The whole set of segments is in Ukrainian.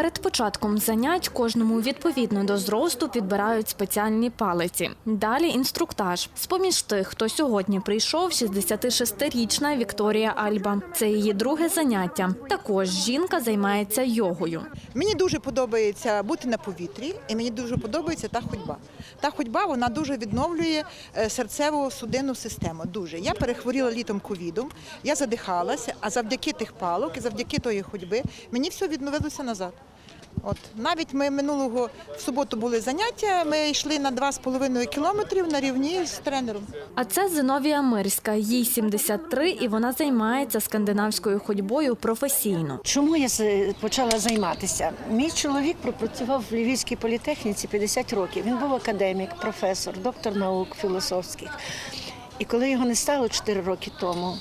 Перед початком занять кожному відповідно до зросту підбирають спеціальні палиці. Далі інструктаж. З-поміж тих, хто сьогодні прийшов, 66-річна Вікторія Альба. Це її друге заняття. Також жінка займається йогою. Мені дуже подобається бути на повітрі, і мені дуже подобається та ходьба. Та ходьба вона дуже відновлює е, серцево судинну систему. Дуже я перехворіла літом ковідом, я задихалася, а завдяки тих палок і завдяки тої ходьби мені все відновилося назад. От навіть ми минулого в суботу були заняття. Ми йшли на 2,5 кілометрів на рівні з тренером. А це Зиновія Мирська. Їй 73 і вона займається скандинавською ходьбою професійно. Чому я почала займатися? Мій чоловік пропрацював в Львівській політехніці 50 років. Він був академік, професор, доктор наук філософських. І коли його не стало 4 роки тому,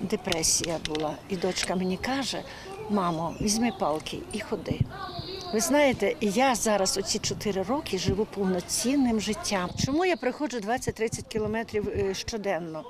депресія була. І дочка мені каже: мамо, візьми палки і ходи. Ви знаєте, я зараз оці 4 роки живу повноцінним життям. Чому я приходжу 20-30 кілометрів е, щоденно?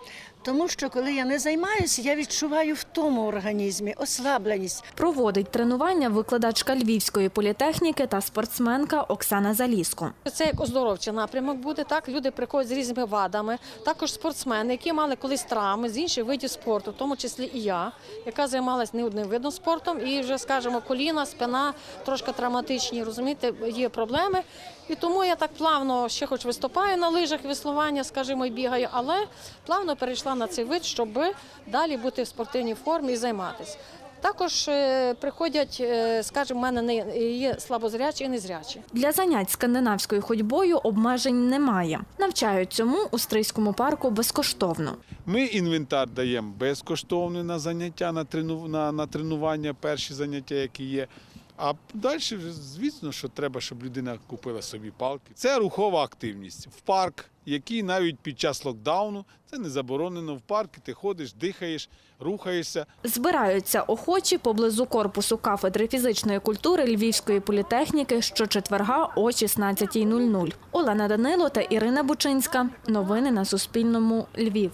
Тому що коли я не займаюся, я відчуваю втому в організмі, ослабленість. Проводить тренування викладачка Львівської політехніки та спортсменка Оксана Заліско. Це як оздоровчий напрямок буде. Так люди приходять з різними вадами. Також спортсмени, які мали колись травми з інших видів спорту, в тому числі і я, яка займалась не одним видом спортом, і вже скажімо, коліна, спина трошки травматичні. Розумієте, є проблеми. І тому я так плавно ще хоч виступаю на лижах, веслування, скажімо, і бігаю, але плавно перейшла на цей вид, щоб далі бути в спортивній формі і займатися. Також е, приходять, е, скажімо, в мене не є слабозрячі і незрячі. Для занять скандинавською ходьбою обмежень немає. Навчають цьому у Стрийському парку безкоштовно. Ми інвентар даємо безкоштовний на заняття, на тренування, перші заняття, які є. А далі, звісно, що треба, щоб людина купила собі палки. Це рухова активність. В парк, який навіть під час локдауну, це не заборонено. В парк ти ходиш, дихаєш, рухаєшся. Збираються охочі поблизу корпусу кафедри фізичної культури Львівської політехніки щочетверга о 16.00. Олена Данило та Ірина Бучинська. Новини на Суспільному. Львів.